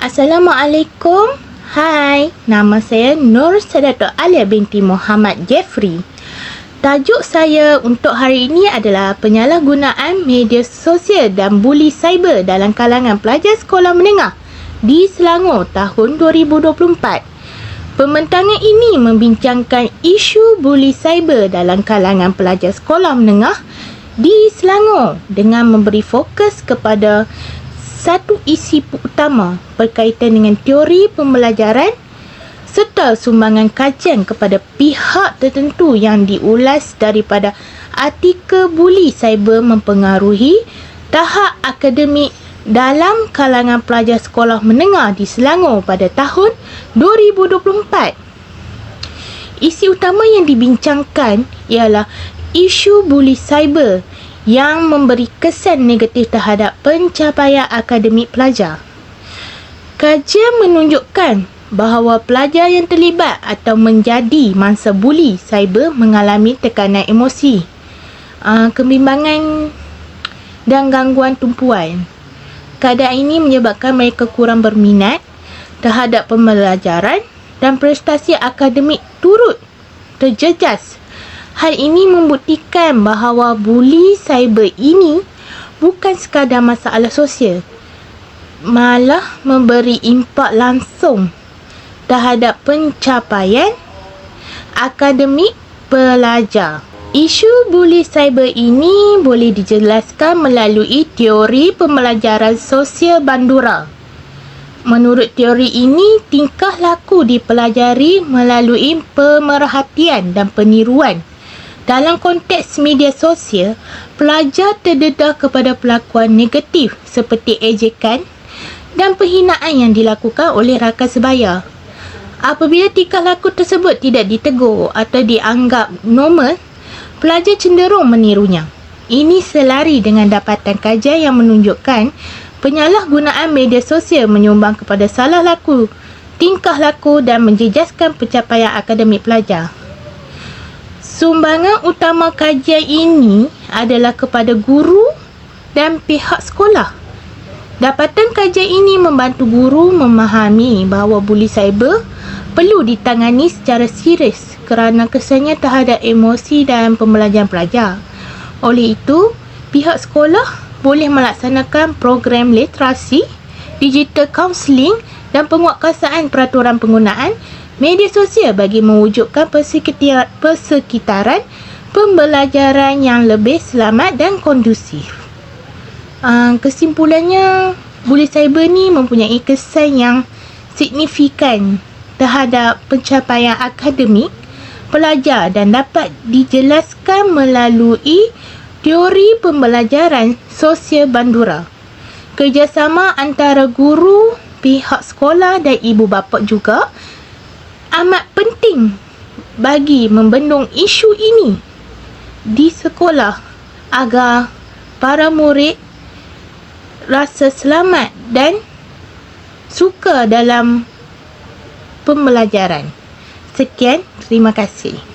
Assalamualaikum. Hai, nama saya Nur Sadato Alia binti Muhammad Jeffrey. Tajuk saya untuk hari ini adalah penyalahgunaan media sosial dan buli cyber dalam kalangan pelajar sekolah menengah di Selangor tahun 2024. Pembentangan ini membincangkan isu buli cyber dalam kalangan pelajar sekolah menengah di Selangor dengan memberi fokus kepada satu isi utama berkaitan dengan teori pembelajaran serta sumbangan kajian kepada pihak tertentu yang diulas daripada artikel buli cyber mempengaruhi tahap akademik dalam kalangan pelajar sekolah menengah di Selangor pada tahun 2024. Isi utama yang dibincangkan ialah isu buli cyber yang memberi kesan negatif terhadap pencapaian akademik pelajar. Kajian menunjukkan bahawa pelajar yang terlibat atau menjadi mangsa buli cyber mengalami tekanan emosi, kebimbangan dan gangguan tumpuan. Keadaan ini menyebabkan mereka kurang berminat terhadap pembelajaran dan prestasi akademik turut terjejas. Hal ini membuktikan bahawa buli cyber ini bukan sekadar masalah sosial, malah memberi impak langsung terhadap pencapaian akademik pelajar. Isu buli cyber ini boleh dijelaskan melalui teori pembelajaran sosial Bandura. Menurut teori ini, tingkah laku dipelajari melalui pemerhatian dan peniruan. Dalam konteks media sosial, pelajar terdedah kepada pelakuan negatif seperti ejekan dan penghinaan yang dilakukan oleh rakan sebaya. Apabila tingkah laku tersebut tidak ditegur atau dianggap normal, pelajar cenderung menirunya. Ini selari dengan dapatan kajian yang menunjukkan penyalahgunaan media sosial menyumbang kepada salah laku, tingkah laku dan menjejaskan pencapaian akademik pelajar. Sumbangan utama kajian ini adalah kepada guru dan pihak sekolah. Dapatan kajian ini membantu guru memahami bahawa buli cyber perlu ditangani secara serius kerana kesannya terhadap emosi dan pembelajaran pelajar. Oleh itu, pihak sekolah boleh melaksanakan program literasi, digital counselling dan penguatkuasaan peraturan penggunaan media sosial bagi mewujudkan persekitaran pembelajaran yang lebih selamat dan kondusif. Uh, kesimpulannya, buli cyber ni mempunyai kesan yang signifikan terhadap pencapaian akademik pelajar dan dapat dijelaskan melalui teori pembelajaran sosial Bandura. Kerjasama antara guru, pihak sekolah dan ibu bapa juga penting bagi membendung isu ini di sekolah agar para murid rasa selamat dan suka dalam pembelajaran. Sekian, terima kasih.